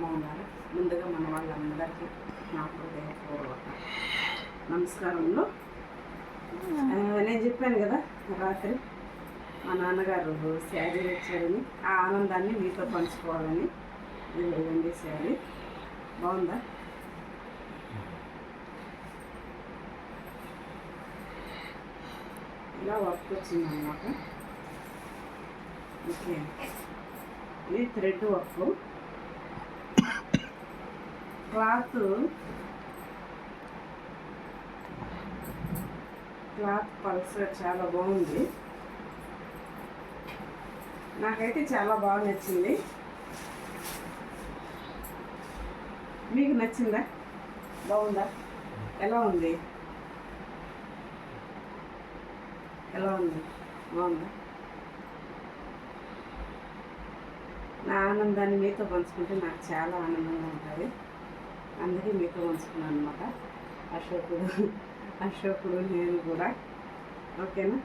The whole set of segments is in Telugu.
బాగున్నారు. ముందుగా మన వాళ్ళందరికీ నా హృదయపూర్వక నమస్కారంలో నేను చెప్పాను కదా రాత్రి మా నాన్నగారు శారీ ఇచ్చారని ఆ ఆనందాన్ని మీతో పంచుకోవాలని ఇవ్వండి శారీ. బాగుందా? ఇలా వర్క్ వచ్చిందన్నమాట. ఓకే. ఇది థ్రెడ్ వర్క్. క్లాత్. క్లాత్ పల్స్ చాలా బాగుంది. నాకైతే చాలా బాగా నచ్చింది. మీకు నచ్చిందా? బాగుందా? ఎలా ఉంది? ఎలా ఉంది? బాగుందా? నా ఆనందాన్ని మీతో పంచుకుంటే నాకు చాలా ఆనందంగా ఉంటుంది. అందుకే మీతో పంచుకున్నాను అనమాట అశోకుడు అశోకుడు నేను కూడా. ఓకేనా?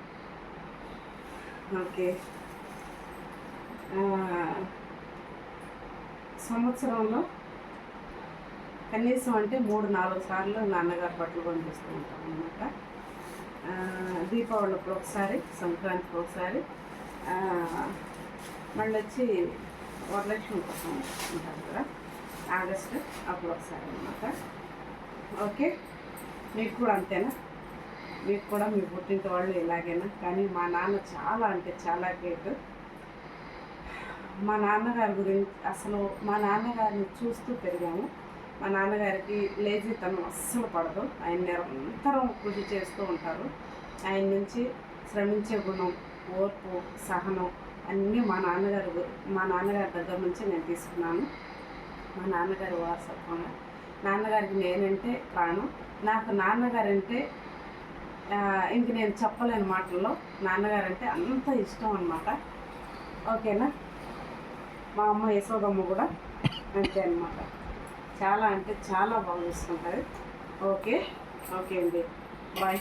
ఓకే. సంవత్సరంలో కనీసం అంటే మూడు నాలుగు సార్లు నాన్నగారు బట్టలు పంపిస్తూ ఉంటాం అనమాట దీపావళికి ఒకసారి సంక్రాంతికి ఒకసారి మళ్ళీ వచ్చి వరలక్ష్మి కోసం ఉంటారు కదా. ఆగస్టు అప్పుడు ఒకసారి అనమాట ఓకే మీకు కూడా అంతేనా? మీకు కూడా మీ పుట్టింటి వాళ్ళు ఇలాగేనా? కానీ మా నాన్న చాలా అంటే చాలా గ్రేట్ మా నాన్నగారి గురించి అసలు మా నాన్నగారిని చూస్తూ పెరిగాము. మా నాన్నగారికి లేజీతనం అస్సలు పడదు. ఆయన నిరంతరం కృషి చేస్తూ ఉంటారు. ఆయన నుంచి శ్రమించే గుణం ఓర్పు సహనం అన్నీ మా నాన్నగారు మా నాన్నగారి దగ్గర నుంచి నేను తీసుకున్నాను. మా నాన్నగారి వారసత్వంగా నాన్నగారికి నేనంటే ప్రాణం. నాకు నాన్నగారంటే ఇంక నేను చెప్పలేని మాటల్లో నాన్నగారంటే అంత ఇష్టం అనమాట ఓకేనా? మా అమ్మ యశోదమ్మ కూడా అంతే అనమాట చాలా అంటే చాలా బాగా చూసుకుంటుంది ఓకే? ఓకే అండి. బాయ్.